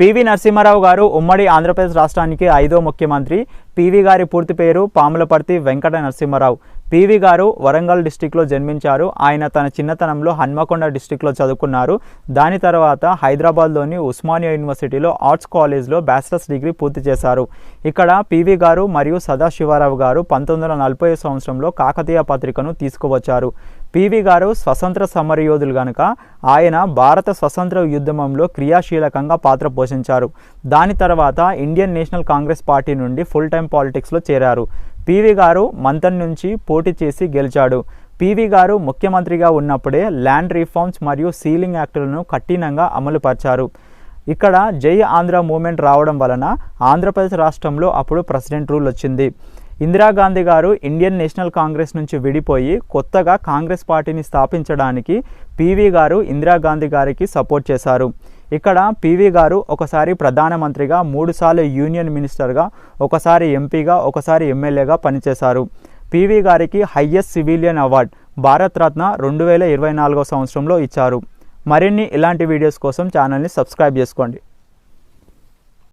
PV Narasimha Rao గారు ఉమ్మడి ఆంధ్రప్రదేశ్ రాష్ట్రానికి ఐదో ముఖ్యమంత్రి. పివి గారి పూర్తి పేరు పాములపర్తి వెంకట నరసింహారావు. పివి గారు వరంగల్ డిస్టిక్లో జన్మించారు. ఆయన తన చిన్నతనంలో హన్మకొండ డిస్టిక్లో చదువుకున్నారు. దాని తర్వాత హైదరాబాద్లోని ఉస్మానియా యూనివర్సిటీలో ఆర్ట్స్ కాలేజ్లో బ్యాచిలర్స్ డిగ్రీ పూర్తి చేశారు. ఇక్కడ పివి గారు మరియు సదాశివారావు గారు పంతొమ్మిది వందల నలభై సంవత్సరంలో కాకతీయ పత్రికను తీసుకువచ్చారు. పివి గారు స్వతంత్ర సమరయోధులు గనుక ఆయన భారత స్వతంత్ర ఉద్యమంలో క్రియాశీలకంగా పాత్ర పోషించారు. దాని తర్వాత ఇండియన్ నేషనల్ కాంగ్రెస్ పార్టీ నుండి ఫుల్ టైం పాలిటిక్స్లో చేరారు. పివి గారు మంతన్ నుంచి పోటీ చేసి గెలిచాడు. పివి గారు ముఖ్యమంత్రిగా ఉన్నప్పుడే ల్యాండ్ రిఫార్మ్స్ మరియు సీలింగ్ యాక్టులను కఠినంగా అమలుపరిచారు ఇక్కడ జై ఆంధ్ర మూమెంట్ రావడం వలన ఆంధ్రప్రదేశ్ రాష్ట్రంలో అప్పుడు ప్రెసిడెంట్ రూల్ వచ్చింది. ఇందిరాగాంధీ గారు ఇండియన్ నేషనల్ కాంగ్రెస్ నుంచి విడిపోయి కొత్తగా కాంగ్రెస్ పార్టీని స్థాపించడానికి పీవీ గారు ఇందిరాగాంధీ గారికి సపోర్ట్ చేశారు. ఇక్కడ పీవీ గారు ఒకసారి ప్రధానమంత్రిగా మూడుసార్లు యూనియన్ మినిస్టర్గా ఒకసారి ఎంపీగా ఒకసారి ఎమ్మెల్యేగా పనిచేశారు. పీవీ గారికి highest civilian award Bharat Ratna రెండు వేల ఇరవై నాలుగో సంవత్సరంలో ఇచ్చారు. మరిన్ని ఇలాంటి వీడియోస్ కోసం ఛానల్ని సబ్స్క్రైబ్ చేసుకోండి.